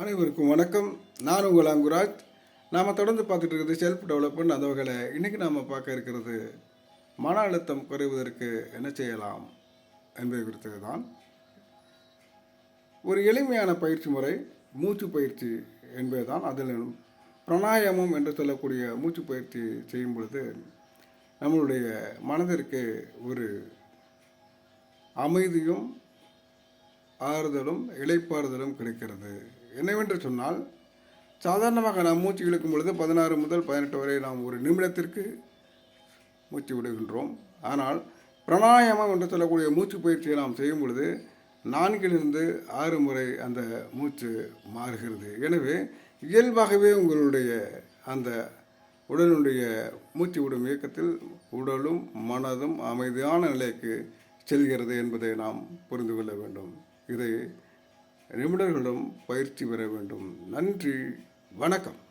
அனைவருக்கும் வணக்கம். நான் உங்கள் அங்குராஜ். நாம் தொடர்ந்து பார்த்துட்டு இருக்கிறது செல்ஃப் டெவலப்மெண்ட் அந்த வகையில் இன்றைக்கி நாம் பார்க்க இருக்கிறது மன அழுத்தம் குறைவதற்கு என்ன செய்யலாம் என்பது குறித்தது தான். ஒரு எளிமையான பயிற்சி முறை மூச்சு பயிற்சி என்பதுதான் அதில் பிராணாயாமம் என்று சொல்லக்கூடிய மூச்சு பயிற்சி செய்யும் பொழுது நம்மளுடைய மனதிற்கு ஒரு அமைதியும் ஆறுதலும் இழைப்பாறுதலும் கிடைக்கிறது. என்னவென்று சொன்னால் சாதாரணமாக நாம் மூச்சு இழுக்கும் பொழுது பதினாறு முதல் பதினெட்டு வரை நாம் ஒரு நிமிடத்திற்கு மூச்சு விடுகின்றோம். ஆனால் பிராணாயாமம் என்று சொல்லக்கூடிய மூச்சு பயிற்சியை நாம் செய்யும் பொழுது நான்கிலிருந்து ஆறு முறை அந்த மூச்சு மாறுகிறது. எனவே இயல்பாகவே உங்களுடைய அந்த உடலுடைய மூச்சு விடும் இயக்கத்தில் உடலும் மனதும் அமைதியான நிலைக்கு செல்கிறது என்பதை நாம் புரிந்து கொள்ள வேண்டும். இதை நிபுணர்களிடம் பயிற்சி பெற வேண்டும். நன்றி வணக்கம்.